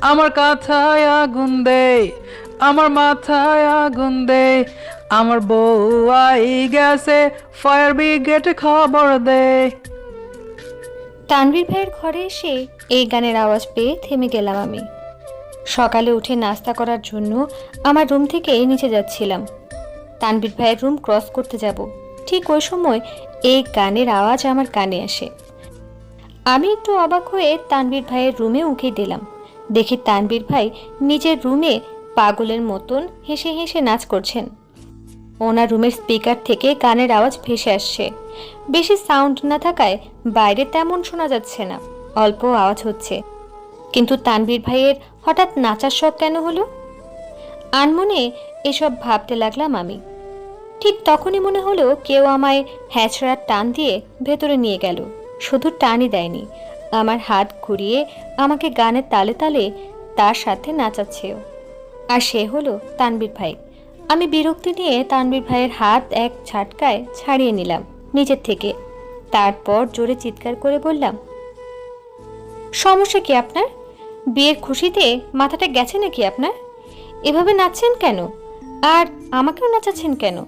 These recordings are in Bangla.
আমার কাথায় আগুন দে আমার মাথায় আগুন দে আমার বউ আই গেছে, ফায়ার ব্রিগেড খবর দে তানভীর ভাইয়ের ঘরে এসে এই গানের আওয়াজ পেয়ে থেমে গেলাম আমি। সকালে উঠে নাস্তা করার জন্য আমার রুম থেকে নিচে যাচ্ছিলাম। তানভীর ভাইয়ের রুম ক্রস করতে যাব। ঠিক ওই সময় এই গানের আওয়াজ আমার কানে আসে। আমি একটু অবাক হয়ে তানভীর ভাইয়ের রুমে উঠে দিলাম। দেখি তানবীর ভাই নিজের রুমে পাগলের মতন হেসে হেসে নাচ করছেন। ওনার রুমের স্পিকার থেকে গানের আওয়াজ ভেসে আসছে। বেশি সাউন্ড না থাকায় বাইরে তেমন শোনা যাচ্ছে না, অল্প আওয়াজ হচ্ছে। কিন্তু তানবীর ভাইয়ের হঠাৎ নাচার শখ কেন হলো? আনমনে এসব ভাবতে লাগলাম আমি। ঠিক তখনই মনে হলো কেউ আমায় হ্যাচড়ার টান দিয়ে ভেতরে নিয়ে গেল। শুধু টানই দেয়নি আমার হাত ঘুরিয়ে আমাকে গানের তালে তালে তার সাথে নাচাচ্ছেও। আর সে হলো তানবীর ভাই। আমি বিরক্তি নিয়ে তানবীর ভাইয়ের হাত এক ঝাটকায় ছাড়িয়ে নিলাম নিজের থেকে। তারপর জোরে চিৎকার করে বললাম, সমস্যা কি আপনার? বিয়ের খুশিতে মাথাটা গেছে নাকি আপনার? এভাবে নাচছেন কেন? আর আমাকেও নাচাচ্ছেন কেন?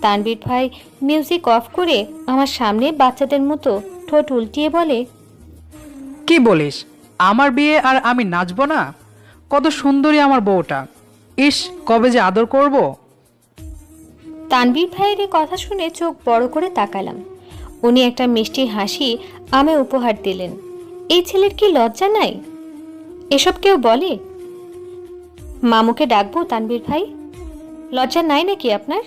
তানবীর ভাই মিউজিক অফ করে আমার সামনে বাচ্চাদের মতো ঠোঁট উল্টিয়ে বলে কি বলিস? আমার বিয়ে আর আমি নাচবো না? কত সুন্দরী আমার বউটা। ইস কবে যে আদর করব? তানবীর ভাইয়ের এই কথা শুনে চোখ বড় করে তাকালাম। উনি একটা মিষ্টি হাসি আমায় উপহার দিলেন। এই ছেলের কি লজ্জা নাই? এসব কেউ বলে? মামুকে ডাকবো তানবীর ভাই। লজ্জা নাই নাকি আপনার?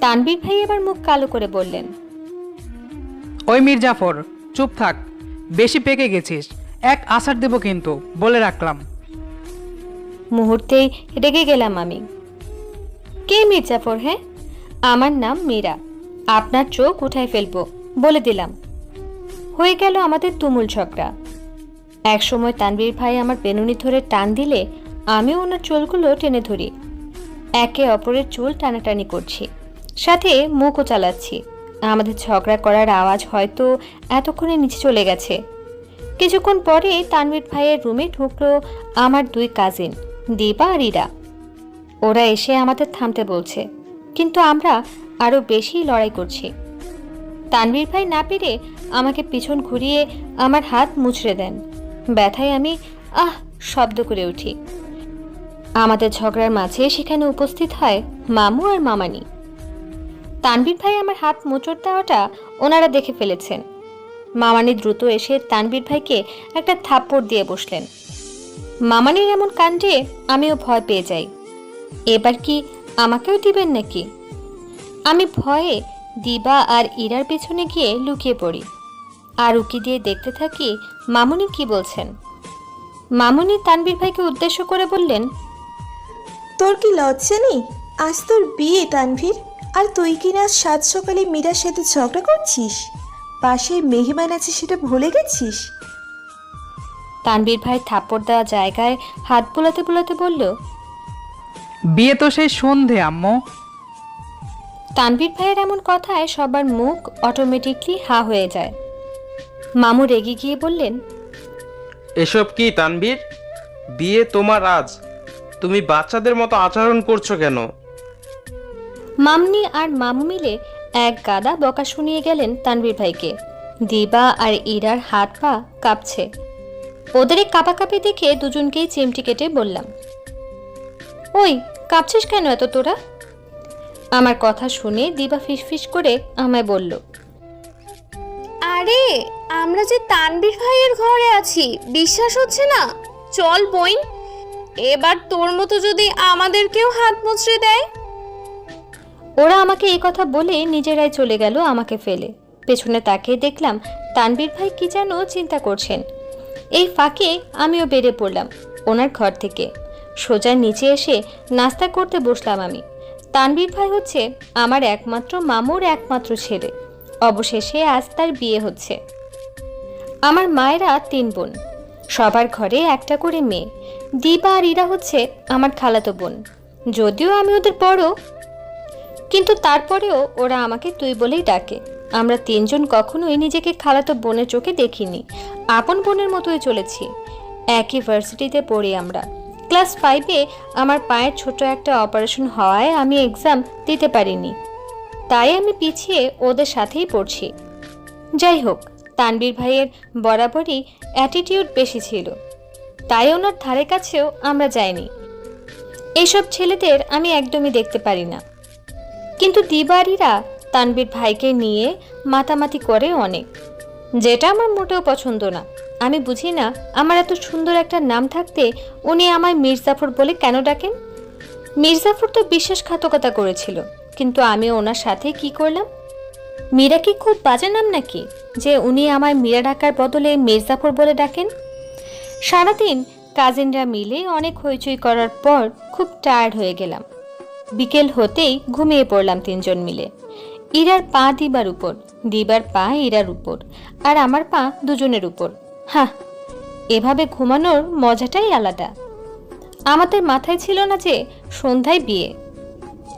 তানবীর ভাই এবার মুখ কালো করে বললেন ওই মীর জাফর, চুপ থাক, বেশি পেকে গেছিস। এক আসার দেব কিন্তু, বলে রাখলাম। মুহূর্তেই রেগে গেলাম আমি। কে মির্জাফর হ্যাঁ? আমার নাম মীরা। আপনার চোখ উঠায় ফেলব, বলে দিলাম। হয়ে গেল আমাদের তুমুল ঝগড়া। এক সময় তানবীর ভাই আমার বেনুনি ধরে টান দিলে, আমিও ওনার চুলগুলো টেনে ধরি। একে অপরের চুল টানাটানি করছি। সাথে মুখও চালাচ্ছি। আমাদের ঝগড়া করার আওয়াজ হয়তো এতক্ষণে নিচে চলে গেছে। কিছুক্ষণ পরে তানবীর ভাইয়ের রুমে ঢুকলো আমার দুই কাজিন দীপা আর ইরা। ওরা এসে আমাদের থামতে বলছে, কিন্তু আমরা আরও বেশি লড়াই করছি। তানবীর ভাই না পেরে আমাকে পিছন ঘুরিয়ে আমার হাত মুচড়ে দেন। ব্যথায় আমি আহ শব্দ করে উঠি। আমাদের ঝগড়ার মাঝে সেখানে উপস্থিত হয় মামু আর মামানি। তানবীর ভাই আমার হাত মোচড় দেওয়াটা ওনারা দেখে ফেলেছেন। মামানি দ্রুত এসে তানবীর ভাইকে একটা থাপ্পড় দিয়ে বসলেন। মামানির এমন কাণ্ডে আমিও ভয় পেয়ে যাই। এবার কি আমাকেও দিবেন নাকি? আমি ভয়ে দিবা আর ইরার পেছনে গিয়ে লুকিয়ে পড়ি। আর উকি দিয়ে দেখতে থাকি মামুনি কি বলছেন। মামুনি তানবীর ভাইকে উদ্দেশ্য করে বললেন, তোর কি লজ্জা নেই? আজ তোর বিয়ে তানভীর। আর তুই কি না সাত সকালে মীরার সাথে ঝগড়া করছিস? পাশে মেহমান আছে সেটা ভুলে গেছিস? তানবীর ভাই থাপ্পড় দেওয়া জায়গায় হাত বোলাতে বোলাতে বলল বিয়ে তো সেই সন্ধে আম্মু। তানবীর ভাইয়ের এমন কথায় সবার মুখ অটোমেটিকলি হা হয়ে যায়। মামু রেগে গিয়ে বললেন এসব কি তানবীর? বিয়ে তোমার আজ। তুমি বাচ্চাদের মতো আচরণ করছ কেন? মামনি আর মামু মিলে এক গাদা বকা শুনিয়ে গেলেন তানবীর ভাইকে। দিবা আর ইরার হাত পা কাঁপছে। ওদের এই কাঁপাকাঁপি দেখে দুজনকেই চিমটি কেটে বললাম, ওই, কাঁপছিস কেন এত তোরা? আমার কথা শুনে দিবা ফিসফিস করে আমায় বলল, আরে, আমরা যে তানবীর ভাইয়ের ঘরে আছি, বিশ্বাস হচ্ছে না? চল বইন, এবার তোর মতো যদি আমাদেরকেও হাত মুচড়ে দেয় ওরা আমাকে এই কথা বলে নিজেরাই চলে গেল আমাকে ফেলে। পেছনে তাকিয়ে দেখলাম তানবীর ভাই কি যেন চিন্তা করছেন। এই ফাঁকে আমিও বেড়ে পড়লাম ওনার ঘর থেকে। সোজা নিচে এসে নাস্তা করতে বসলাম আমি। তানবীর ভাই হচ্ছে আমার একমাত্র মামুর একমাত্র ছেলে। অবশেষে আজ তার বিয়ে হচ্ছে। আমার মায়েরা তিন বোন। সবার ঘরে একটা করে মেয়ে। দিবা আর ইরা হচ্ছে আমার খালাতো বোন। যদিও আমি ওদের বড় কিন্তু তারপরেও ওরা আমাকে তুই বলেই ডাকে। আমরা তিনজন কখনোই নিজেকে খালাতো বোনের চোখে দেখিনি। আপন বোনের মতোই চলেছি। একই ভার্সিটিতে পড়ি আমরা। ক্লাস ফাইভে আমার পায়ের ছোট একটা অপারেশন হওয়ায় আমি এক্সাম দিতে পারিনি। তাই আমি পিছিয়ে ওদের সাথেই পড়ছি। যাই হোক, তানবীর ভাইয়ের বরাবরই অ্যাটিটিউড বেশি ছিল। তাই ওনার ধারে কাছেও আমরা যাইনি। এইসব ছেলেদের আমি একদমই দেখতে পারি না। কিন্তু দিবাড়িরা তানবীর ভাইকে নিয়ে মাতামাতি করে অনেক। যেটা আমার মোটেও পছন্দ না। আমি বুঝি না আমার এত সুন্দর একটা নাম থাকতে উনি আমায় মির্জাফর বলে কেন ডাকেন? মির্জাফর তো বিশ্বাসঘাতকতা করেছিল, কিন্তু আমি ওনার সাথে কি করলাম? মীরা কি খুব বাজে নাম নাকি, যে উনি আমায় মীরা ডাকার বদলে মির্জাফর বলে ডাকেন? সারাদিন কাজিনরা মিলে অনেক হইচই করার পর খুব টায়ার্ড হয়ে গেলাম। বিকেল হতেই ঘুমিয়ে পড়লাম তিনজন মিলে। ইরার পা দিবার উপর, দিবার পা ইরার উপর, আর আমার পা দুজনের উপর। হ্যাঁ এভাবে ঘুমানোর মজাটাই আলাদা। আমাদের মাথায় ছিল না যে সন্ধ্যায় বিয়ে।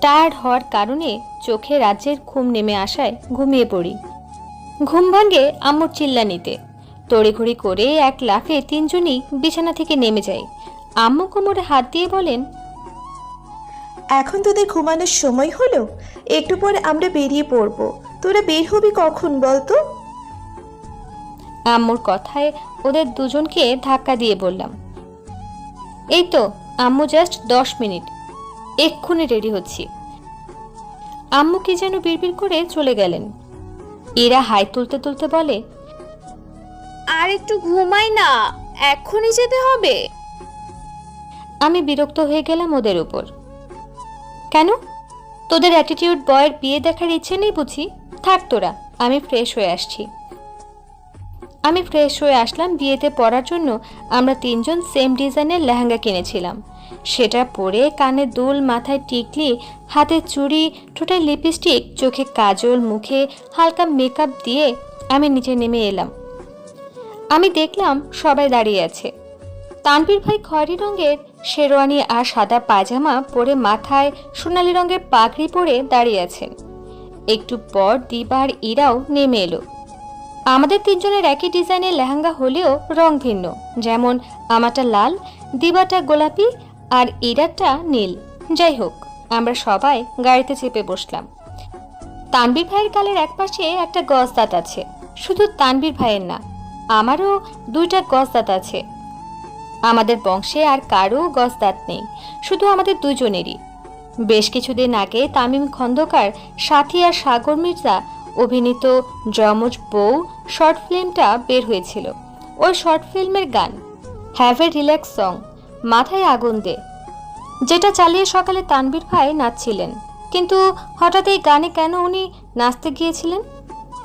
টায়ার্ড হওয়ার কারণে চোখে রাজ্যের ঘুম নেমে আসায় ঘুমিয়ে পড়ি। ঘুম ভাঙে আম্মুর চিল্লানিতে। তড়িঘড়ি করে এক লাফে তিনজনই বিছানা থেকে নেমে যায়। আম্মু কোমরে হাত দিয়ে বলেন এখন তোদের ঘুমানোর সময় হলো? একটু পরে আমরা বেরিয়ে পড়ব। তোরা বের হবি কখন বলতো আম্মুর কথায় ওদের দুজনকে ধাক্কা দিয়ে বললাম। এই তো আম্মু জাস্ট দশ মিনিট। এক্ষুনি রেডি হচ্ছি। আম্মু কি যেন বিড়বিড় করে চলে গেলেন। এরা হাই তুলতে তুলতে বলে আর একটু ঘুমাই না এক্ষুনি যেতে হবে। আমি বিরক্ত হয়ে গেলাম ওদের উপর। কেন? তোদের অ্যাটিটিউড বয়ের বিয়ে দেখার ইচ্ছে নেই বুঝি? থাক তোরা, আমি ফ্রেশ হয়ে আসছি। আমি ফ্রেশ হয়ে আসলাম বিয়েতে পরার জন্য, আমরা তিনজন সেম ডিজাইনের লেহেঙ্গা কিনেছিলাম। সেটা পরে কানে দুল মাথায় টিকলি, হাতে চুড়ি, ঠোঁটে লিপস্টিক চোখে কাজল, মুখে হালকা মেকআপ দিয়ে আমি নিচে নেমে এলাম। আমি দেখলাম সবাই দাঁড়িয়ে আছে। তানভীর ভাই খয়েরি রঙের শেরওয়ানি আর সাদা পায়জামা পরে মাথায় সোনালি রঙের পাগড়ি পরে দাঁড়িয়ে আছেন। একটু পর দিবার ইরাও নেমে এলো। আমাদের তিনজনের একই ডিজাইনের লেহেঙ্গা হলেও রং ভিন্ন। যেমন আমারটা লাল, দিবাটা গোলাপি আর ইরারটা নীল। যাই হোক, আমরা সবাই গাড়িতে চেপে বসলাম। তানবীর ভাইয়ের গালের একপাশে একটা গজ দাঁত আছে। শুধু তানবীর ভাইয়ের না, আমারও দুইটা গজ দাঁত আছে। আমাদের বংশে আর কারও গজ দাঁত নেই, শুধু আমাদের দুজনেরই। বেশ কিছুদিন আগে তামিম খন্দকার সাথী আর সাগর মির্জা অভিনীত যমজ বউ শর্ট ফিল্মটা বের হয়েছিল। ওই শর্ট ফিল্মের গান হ্যাভ এ রিল্যাক্স সং মাথায় আগুন দে, যেটা চালিয়ে সকালে তানবীর ভাই নাচছিলেন। কিন্তু হঠাৎ এই গানে কেন উনি নাচতে গিয়েছিলেন?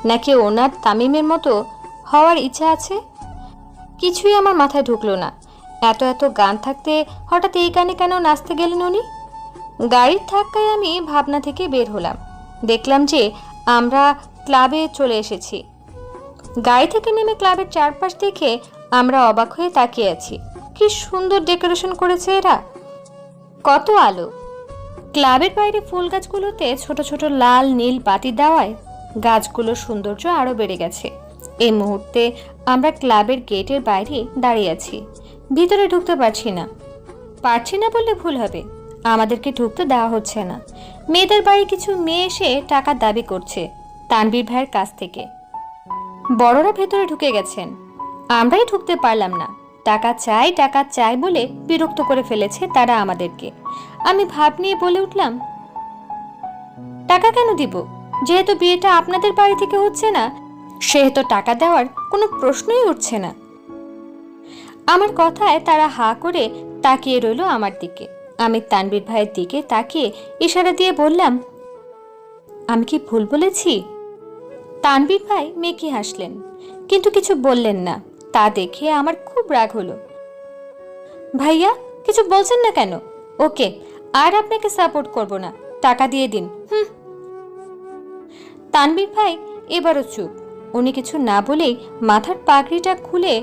নাকি ওনার তামিমের মতো হওয়ার ইচ্ছা আছে? কিছুই আমার মাথায় ঢুকলো না। এত এত গান থাকতে হঠাৎ এই গানে কেন নাচতে গেলেন উনি? গাড়ির ধাক্কায় আমি ভাবনা থেকে বের হলাম। দেখলাম যে আমরা ক্লাবে চলে এসেছি। গাড়ি থেকে নেমে ক্লাবের চারপাশ দেখে আমরা অবাক হয়ে তাকিয়ে আছি। কি সুন্দর ডেকোরেশন করেছে এরা। কত আলো। ক্লাবের বাইরে ফুল গাছগুলোতে ছোট ছোট লাল, নীল বাতি দেওয়ায় গাছগুলোর সৌন্দর্য আরও বেড়ে গেছে। এই মুহূর্তে আমরা ক্লাবের গেটের বাইরে দাঁড়িয়ে আছি। ভিতরে ঢুকতে পারছি না। পারছি না বললে ভুল হবে। আমাদেরকে ঢুকতে দেওয়া হচ্ছে না। মেয়েদের বাড়ি কিছু মেয়ে এসে টাকা দাবি করছে তানবীর ভাইয়ের কাছ থেকে। বড়রা ভেতরে ঢুকে গেছেন। আমরাই ঢুকতে পারলাম না। টাকা চাই টাকা চাই বলে বিরক্ত করে ফেলেছে তারা আমাদেরকে। আমি ভাব নিয়ে বলে উঠলাম, টাকা কেন দিব? যেহেতু বিয়েটা আপনাদের বাড়ি থেকে হচ্ছে না, সেহেতু টাকা দেওয়ার কোনো প্রশ্নই উঠছে না। আমার কথায় তারা হা করে তাকিয়ে রইল আমার দিকে। আমি তানবীর ভাইয়ের দিকে তাকিয়ে ইশারা দিয়ে বললাম, আমি কি ভুল বলেছি? তানবীর ভাই মেকি হাসলেন, কিন্তু কিছু বললেন না। তা দেখে আমার খুব রাগ হলো। ভাইয়া, কিছু বলছেন না কেন? ওকে, আর আপনাকে সাপোর্ট করব না। টাকা দিয়ে দিন, হুম? তানবীর ভাই এবারও চুপ। উনি কিছু না বলেই মাথার পাগড়িটা খুলে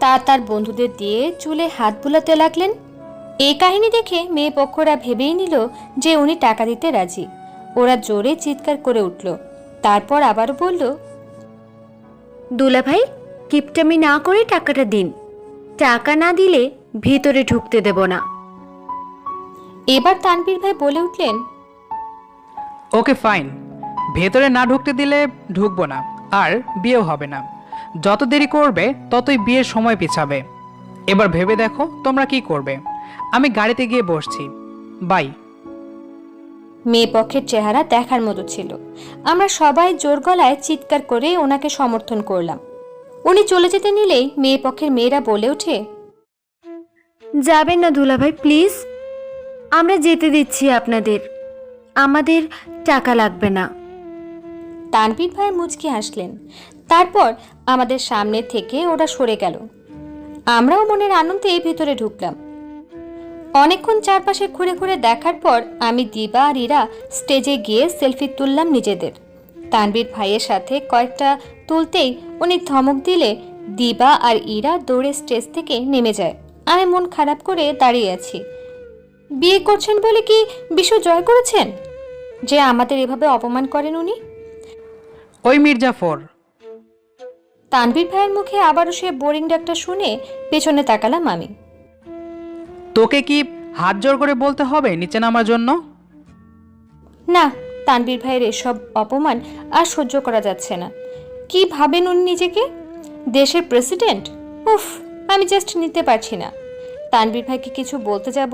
তা তার বন্ধুদের দিয়ে চুলে হাত বুলাতে লাগলেন। এই কাহিনী দেখে মেয়ে পক্ষরা ভেবেই নিল যে উনি টাকা দিতে রাজি। ওরা জোরে চিৎকার করে উঠল। তারপর আবারও বলল দুলা ভাই কিপটামি না করে টাকাটা দিন। টাকা না দিলে ভিতরে ঢুকতে দেব না। এবার তানবীর ভাই বলে উঠলেন ওকে ফাইন ভেতরে না ঢুকতে দিলে ঢুকবো না আর বিয়েও হবে না। যত দেরি করবে ততই বিয়ের সময় পিছাবে। এবার ভেবে দেখো তোমরা কি করবে। আমি গাড়িতে গিয়ে বসছি। বাই। মেয়ে পক্ষের চেহারা দেখার মতো ছিল। আমরা সবাই জোর গলায় চিৎকার করে ওনাকে সমর্থন করলাম। উনি চলে যেতে নিলেই মেয়ে পক্ষের মেয়েরা বলে ওঠে যাবেন না দুলাভাই প্লিজ। আমরা যেতে দিচ্ছি আপনাদের। আমাদের টাকা লাগবে না। তানবীর ভাই মুচকি হাসলেন। তারপর আমাদের সামনে থেকে ওরা সরে গেল। আমরাও মনের আনন্দে এই ভিতরে ঢুকলাম। অনেকক্ষণ চারপাশে ঘুরে ঘুরে দেখার পর আমি দিবা আর ইরা স্টেজে গিয়ে সেলফি তুললাম নিজেদের। তানবীর ভাইয়ের সাথে কয়েকটা তুলতেই উনি ধমক দিলে দিবা আর ইরা দৌড়ে স্টেজ থেকে নেমে যায়। আমি মন খারাপ করে দাঁড়িয়ে আছি। বিয়ে করছেন বলে কি বিশ্ব জয় করেছেন? যে আমাদের এভাবে অপমান করেন উনি? ওই মির্জাফর। তানভীর ভাইয়ের মুখে আবারও সে বোরিং ডাকটা শুনে পেছনে তাকালাম আমি। তোকে কি হাত জোর করে বলতে হবে নিচে নামার জন্য? না তানভীর ভাইয়ের এসব অপমান আর সহ্য করা যাচ্ছে না। কি ভাবেন উনি নিজেকে? দেশের প্রেসিডেন্ট? উফ আমি জাস্ট নিতে পারছি না। তানভীর ভাইকে কিছু বলতে যাব?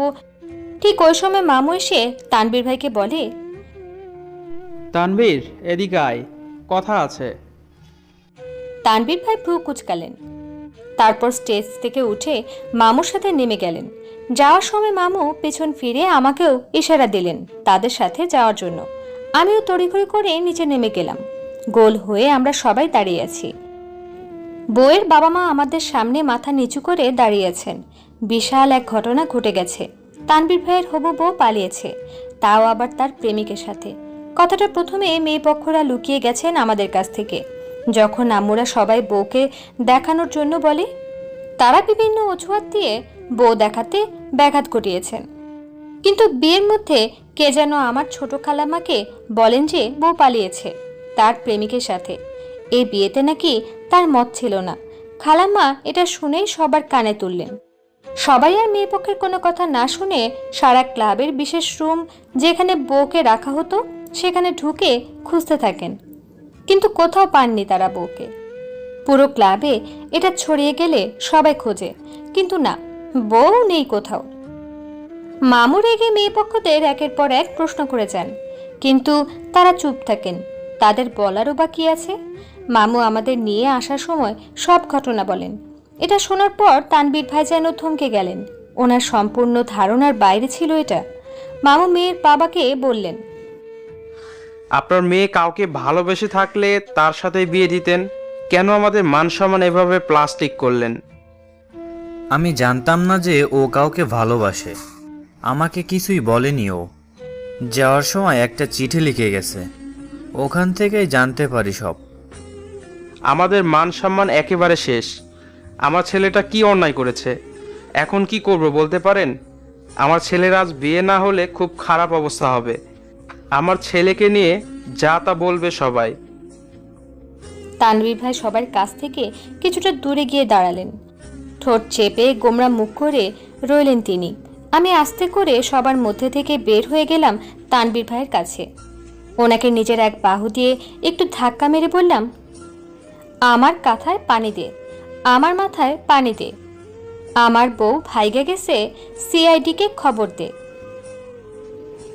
ঠিক ওই সময় মামু এসে তানভীর ভাইকে বলে তানভীর এদিকে আয় কথা আছে। তানভীর ভাই ভ্রু কুচকালেন। তারপর স্টেজ থেকে উঠে মামুর সাথে নেমে গেলেন। যাওয়ার সময় মামু পেছন ফিরে আমাকেও ইশারা দিলেন তাদের সাথে যাওয়ার জন্য। আমিও তড়িঘড়ি করে নিচে নেমে গেলাম। গোল হয়ে আমরা সবাই দাঁড়িয়ে আছি। বউয়ের বাবা মা আমাদের সামনে মাথা নিচু করে দাঁড়িয়ে আছেন। বিশাল এক ঘটনা ঘটে গেছে। তানবীর ভাইয়ের হবু বউ পালিয়েছে। তাও আবার তার প্রেমিকের সাথে। কথাটা প্রথমে মেয়ে পক্ষরা লুকিয়ে গেছেন আমাদের কাছ থেকে। যখন আমরা সবাই বউকে দেখানোর জন্য বলে, তারা বিভিন্ন অজুহাত দিয়ে বউ দেখাতে ব্যাঘাত ঘটিয়েছেন। কিন্তু বিয়ের মধ্যে কে যেন আমার ছোট খালামাকে বলেন যে বউ পালিয়েছে তার প্রেমিকের সাথে। এই বিয়েতে নাকি তার মত ছিল না। খালাম্মা এটা শুনেই সবার কানে তুললেন। সবাই আর মেয়ে পক্ষের কোনো কথা না শুনে সারা ক্লাবের বিশেষ রুম যেখানে বউকে রাখা হতো, সেখানে ঢুকে খুঁজতে থাকেন। কিন্তু কোথাও পাননি তারা বউকে। পুরো ক্লাবে এটা ছড়িয়ে গেলে সবাই খোঁজে, কিন্তু না, বউ নেই কোথাও। মামু রেগে মেয়ে পক্ষদের একের পর এক প্রশ্ন করে যান কিন্তু তারা চুপ থাকেন, তাদের বলারও বা কি আছে। মামু আমাদের নিয়ে আসার সময় সব ঘটনা বলেন। এটা শোনার পর তানবীর ভাই যেন থমকে গেলেন, ওনার সম্পূর্ণ ধারণার বাইরে ছিল এটা। মামু মেয়ের বাবাকে বললেন আপনার মেয়ে কাউকে ভালোবেসে থাকলে তার সাথে বিয়ে দিতেন? কেন আমাদের মান সম্মান এভাবে প্লাস্টিক করলেন? আমি জানতাম না যে ও কাউকে ভালোবাসে। আমাকে কিছুই বলেনি ও। যাওয়ার সময় একটা চিঠি লিখে গেছে। ওখান থেকেই জানতে পারি সব। আমাদের মান সম্মান একেবারে শেষ। আমার ছেলেটা কি অন্যায় করেছে? এখন কি করব বলতে পারেন? আমার ছেলের আজ বিয়ে না হলে খুব খারাপ অবস্থা হবে। আমার ছেলেকে নিয়ে যা তা বলবে সবাই। তানভীর ভাই সবার কাছ থেকে কিছুটা দূরে গিয়ে দাঁড়ালেন। ঠোঁট চেপে গোমরা মুখ করে রইলেন তিনি। আমি আস্তে করে সবার মধ্যে থেকে বের হয়ে গেলাম তানবীর ভাইয়ের কাছে। ওনাকে নিজের এক বাহু দিয়ে একটু ধাক্কা মেরে বললাম, আমার কাঁথায় পানি দে, আমার মাথায় পানি দে। আমার বউ ভাইগে গেছে, সিআইডিকে খবর দে।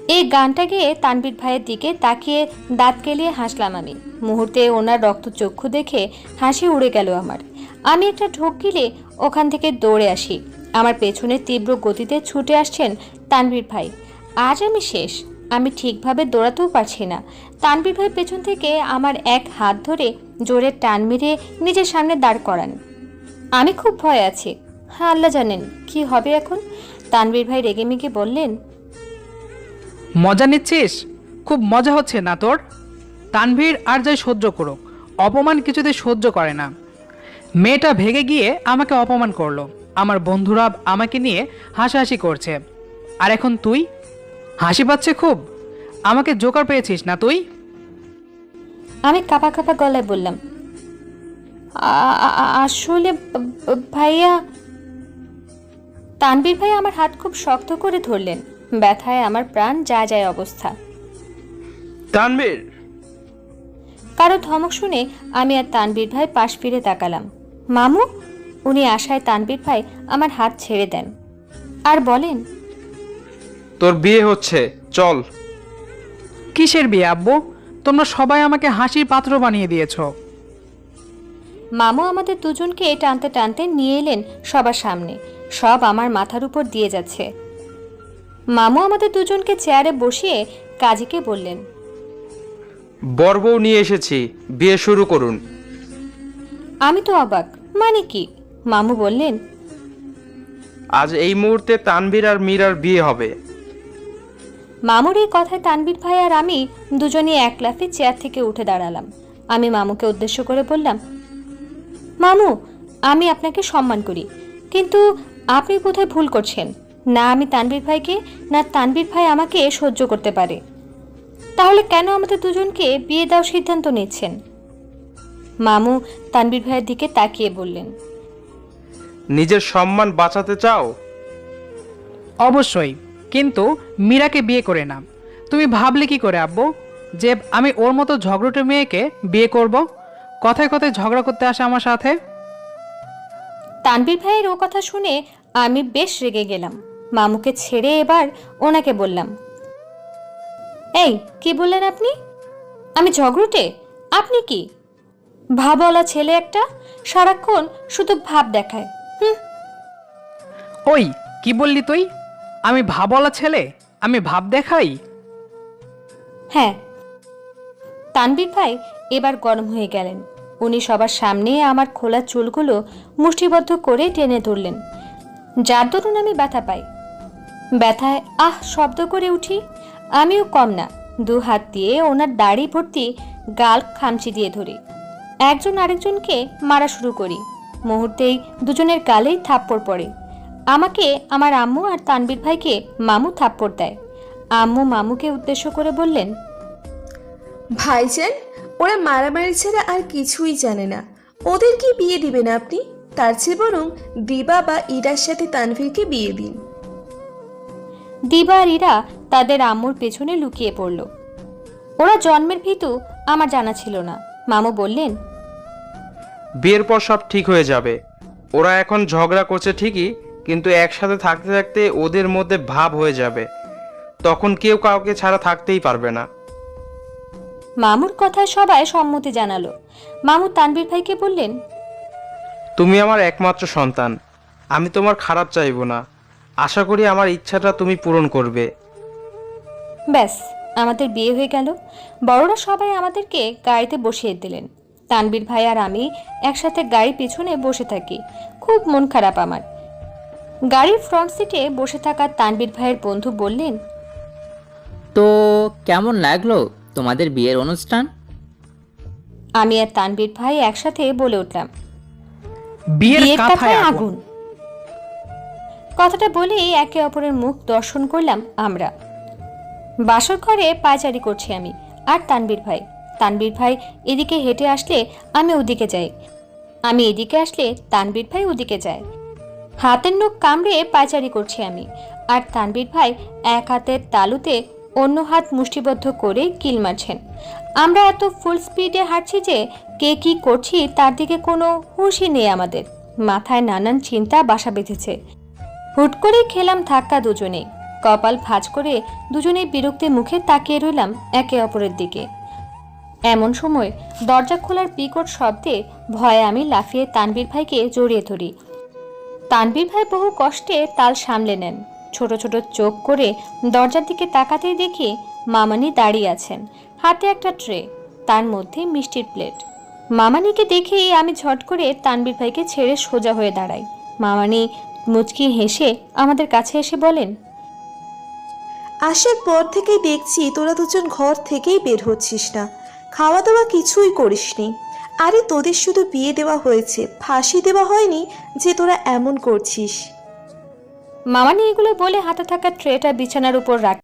এই গানটা গেয়ে তানবীর ভাইয়ের দিকে তাকিয়ে দাঁত কেলিয়ে হাসলাম আমি। মুহূর্তে ওনার রক্তচক্ষু দেখে হাসি উড়ে গেল আমার। আমি একটা ঢোক গিলে ওখান থেকে দৌড়ে আসি। আমার পেছনে তীব্র গতিতে ছুটে আসছেন তানবীর ভাই। আজ আমি শেষ। আমি ঠিকভাবে দৌড়াতেও পারছি না। তানবীর ভাই পেছন থেকে আমার এক হাত ধরে জোরে টান মেরে নিজের সামনে দাঁড় করান। আমি খুব ভয় আছি। হ্যাঁ আল্লাহ জানেন কি হবে এখন। তানবীর ভাই রেগেমেগে বললেন মজা নিচ্ছিস? খুব মজা হচ্ছে না তোর? তানভীর আর যাই সহ্য করুক, অপমান কিছুতে সহ্য করে না। মেয়েটা ভেগে গিয়ে আমাকে অপমান করল। আমার বন্ধুরা আমাকে নিয়ে হাসাহাসি করছে। আর এখন তুই? হাসি পাচ্ছে খুব? আমাকে জোকার পেয়েছিস না তুই? আমি কাপা কাপা গলায় বললাম আসলে ভাইয়া তানবীর ভাই আমার হাত খুব শক্ত করে ধরলেন। ব্যথায় আমার প্রাণ যা যায় অবস্থা। তানভীর কারও ধমক শুনে আমি আর তানবীর ভাই পাশ ফিরে তাকালাম। মামু উনি আশায় তানবীর ভাই আমার হাত ছেড়ে দেন। আর বলেন তোর বিয়ে হচ্ছে চল। কিসের বিয়ে আব্বু? তোমরা সবাই আমাকে হাসির পাত্র বানিয়ে দিয়েছ। মামু আমাদের দুজনকে টানতে টানতে নিয়ে এলেন সবার সামনে। সব আমার মাথার উপর দিয়ে যাচ্ছে। মামু আমাদের দুজনকে চেয়ারে বসিয়ে কাজীকে বললেন বর বউ নিয়ে এসেছি বিয়ে শুরু করুন। আমি তো অবাক মানে কি? মামু বললেন আজ এই মুহূর্তে তানভীর আর মীরার বিয়ে হবে। মামুর এই কথায় তানবীর ভাই আর আমি দুজনে এক লাফে চেয়ার থেকে উঠে দাঁড়ালাম। আমি মামুকে উদ্দেশ্য করে বললাম মামু আমি আপনাকে সম্মান করি কিন্তু আপনি বোধহয় ভুল করছেন। না আমি তানবীর ভাইকে না তানবীর ভাই আমাকে সহ্য করতে পারে। তাহলে কেন আমাদের দুজনকে বিয়ে দেওয়ার সিদ্ধান্ত নিচ্ছেন? মামু তানবীর ভাইয়ের দিকে তাকিয়ে বললেন। নিজের সম্মান বাঁচাতে চাও? অবশ্যই কিন্তু মীরাকে বিয়ে করে না তুমি ভাবলে কি করে আব্বু? যে আমি ওর মতো ঝগড়টে মেয়েকে বিয়ে করব? কথায় কথায় ঝগড়া করতে আসে আমার সাথে? তানবীর ভাইয়ের ও কথা শুনে আমি বেশ রেগে গেলাম। মামুকে ছেড়ে এবার ওনাকে বললাম এই কি বললেন আপনি? আমি ঝগড়ুটে? আপনি কি? ভাবওয়ালা ছেলে একটা সারাক্ষণ শুধু ভাব দেখায়। হুম? ওই কি বললি তুই? আমি ভাবলা ছেলে আমি ভাব দেখাই? হ্যাঁ। তানবীর ভাই এবার গরম হয়ে গেলেন। উনি সবার সামনে আমার খোলা চুলগুলো মুষ্টিবদ্ধ করে টেনে ধরলেন। যার দরুন আমি ব্যথা পাই ব্যথায় আহ শব্দ করে উঠি। আমিও কম না। দু হাত দিয়ে ওনার দাড়ি ভর্তি গাল খামচি দিয়ে ধরি। একজন আরেকজনকে মারা শুরু করি। মুহূর্তেই দুজনের গালেই থাপ্পড় পড়ে। আমাকে, আমার আম্মু আর তানবীর ভাইকে মামু থাপ্পড় দেয়। আম্মু মামুকে উদ্দেশ্য করে বললেন, ভাইজান, ওরা মারামারি ছাড়া আর কিছুই জানে না। ওদের কি বিয়ে দিবেন আপনি? তার চেয়ে বরং দিবা বা ইরার সাথে তানভীরকে বিয়ে দিন। দিবা আর ইরা তাদের আম্মুর পেছনে লুকিয়ে পড়ল। ওরা জন্মের ভিতু আমার জানা ছিল না। মামু বললেন বিয়ের পর সব ঠিক হয়ে যাবে। ওরা এখন ঝগড়া করছে ঠিকই কিন্তু একসাথে থাকতে থাকতে ওদের মধ্যে ভাব হয়ে যাবে। তখন কেউ কাউকে ছাড়া থাকতেই পারবে না। মামুর কথায় সবাই সম্মতি জানালো। মামু তানবীর ভাইকে বললেন তুমি আমার একমাত্র সন্তান। আমি তোমার খারাপ চাইব না। আশা করি আমার ইচ্ছাটা তুমি পূরণ করবে। ব্যাস আমাদের বিয়ে হয়ে গেল। বড়রা সবাই আমাদেরকে গাড়িতে বসিয়ে দিলেন। তানবীর ভাই আর আমি একসাথে গাড়ির পিছনে বসে থাকি। খুব মন খারাপ আমার। গাড়ির ফ্রন্ট সিটে বসে থাকা তানবীর ভাইয়ের বন্ধু বললেন তো কেমন লাগল তোমাদের বিয়ের অনুষ্ঠান? আমি আর তানবীর ভাই একসাথে বলে উঠলাম বিয়ের কাঁথায় আগুন। কথাটা বলেই একে অপরের মুখ দর্শন করলাম আমরা। বাসর ঘরে পায়চারি করছি আমি, আর তানবীর ভাই। তানবীর ভাই এদিকে হেঁটে আসলে আমি ওদিকে যাই। আমি এদিকে আসলে তানবীর ভাই ওদিকে যায়। হাতের নখ কামড়ে পায়চারি করছি আমি, আর তানবীর ভাই এক হাতের তালুতে অন্য হাত মুষ্টিবদ্ধ করে কিল মারছেন। আমরা এত ফুল স্পিডে হাঁটছি যে কে কি করছি তার দিকে কোনো হুঁশই নেই আমাদের। মাথায় নানান চিন্তা বাসা বেঁধেছে। হুট করে খেলাম ধাক্কা দুজনে কপাল ভাঁজ করে দুজনে বিরক্তির মুখে তাকিয়ে রইলাম একে অপরের দিকে। এমন সময় দরজা খোলার বিকট শব্দে ভয়ে আমি লাফিয়ে তানবীর ভাইকে জড়িয়ে ধরি। তানবীর ভাই বহু কষ্টে তাল সামলে নেন। ছোট ছোট চোখ করে দরজার দিকে তাকাতেই দেখি মামানি দাঁড়িয়ে আছেন। হাতে একটা ট্রে, তার মধ্যে মিষ্টির প্লেট। মামানিকে দেখেই আমি ঝট করে তানবীর ভাইকে ছেড়ে সোজা হয়ে দাঁড়াই। মামানি মুচকি হেসে আমাদের কাছে এসে বলেন আসার পর থেকেই দেখছি তোরা দুজন ঘর থেকেই বের হচ্ছিস না। খাওয়া দাওয়া কিছুই করিসনি আরে তোদের শুধু বিয়ে দেওয়া হয়েছে। ফাঁসি দেওয়া হয়নি যে তোরা এমন করছিস। মামানি এগুলো বলে হাতে থাকা ট্রেটা বিছানার উপর রাখ